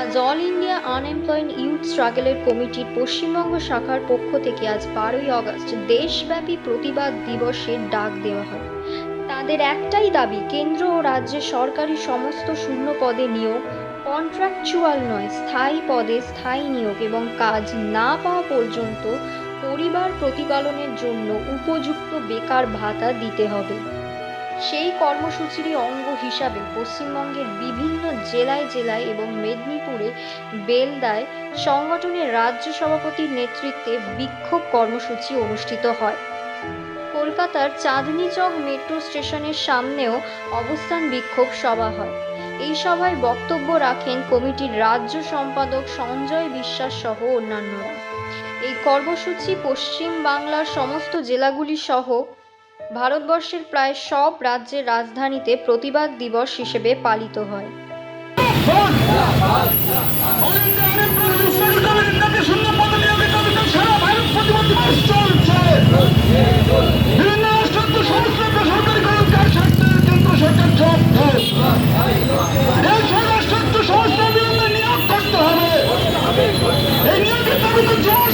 আজ India unemployed youth স্ট্রাগলের কমিটির পশ্চিমবঙ্গ শাখার পক্ষ থেকে আজ বারোই অগস্ট দেশব্যাপী প্রতিবাদ দিবসের ডাক দেওয়া হয়। তাদের একটাই দাবি, কেন্দ্র ও রাজ্যের সরকারি সমস্ত শূন্য পদে নিয়োগ কন্ট্রাকচুয়াল নয়, স্থায়ী পদে স্থায়ী নিয়োগ এবং কাজ না পাওয়া পর্যন্ত পরিবার প্রতিপালনের জন্য উপযুক্ত বেকার ভাতা দিতে হবে। সেই কর্মসূচিরই অঙ্গ হিসাবে পশ্চিমবঙ্গের বিভিন্ন জেলায় জেলায় এবং মেদিনীপুরে বেলদায় সংগঠনের রাজ্য সভাপতির নেতৃত্বে বিক্ষোভ কর্মসূচি অনুষ্ঠিত হয়। কলকাতার চাঁদনি চক মেট্রো স্টেশনের সামনেও অবস্থান বিক্ষোভ সভা হয় এই সভায় বক্তব্য রাখেন কমিটির রাজ্য সম্পাদক সঞ্জয় বিশ্বাস সহ অন্যান্যরা এই কর্মসূচি পশ্চিম বাংলার সমস্ত জেলাগুলি সহ ভারতবর্ষের প্রায় সব রাজ্যের রাজধানীতে প্রতিবাদ দিবস হিসেবে পালিত হয় এই নিয়োগের দাবিতে জোর